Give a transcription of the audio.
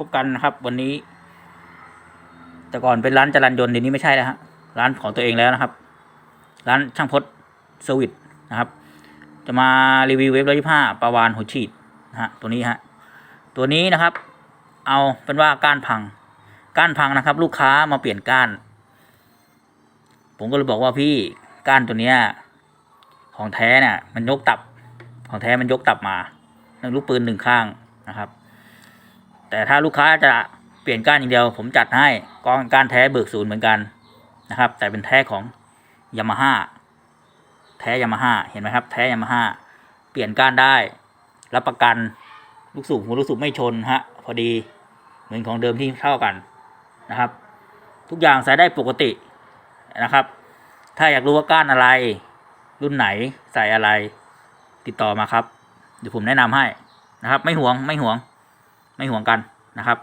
พบกันนะครับ วันนี้ แต่ก่อนเป็นร้านจรันยนต์เดี๋ยวนี้ไม่ใช่แล้วฮะร้านของตัวเองแล้วนะครับ ร้านช่างพศเซอร์วิสนะครับ จะมารีวิวเว็บร้อยยี่ห้าปาวานหัวฉีดนะฮะตัวนี้ฮะตัวนี้นะครับ เอาเป็นว่าก้านพัง ก้านพังนะครับ ลูกค้ามาเปลี่ยนก้าน ผมก็เลยบอกว่าพี่ก้านตัวเนี้ยของแท้เนี่ยมันยกตับ ของแท้มันยกตับมาหนึ่งลูกปืนหนึ่งข้างนะครับ แต่ถ้าลูกค้าจะเปลี่ยนก้านอย่างเดียว ผมจัดให้กองก้านแท้เบิกศูนย์เหมือนกันนะครับ แต่เป็นแท้ของยามาฮ่าแท้ยามาฮ่าเห็นไหมครับ แท้ยามาฮ่าเปลี่ยนก้านได้ รับประกันลูกสูบหัวลูกสูบไม่ชนฮะพอดีเหมือนของเดิมที่เท่ากันนะครับ ทุกอย่างใส่ได้ปกตินะครับ ถ้าอยากรู้ว่าก้านอะไร รุ่นไหนใส่อะไร ติดต่อมาครับเดี๋ยวผมแนะนำให้นะครับ ไม่ห่วงไม่ห่วง ไม่ห่วงกันนะครับ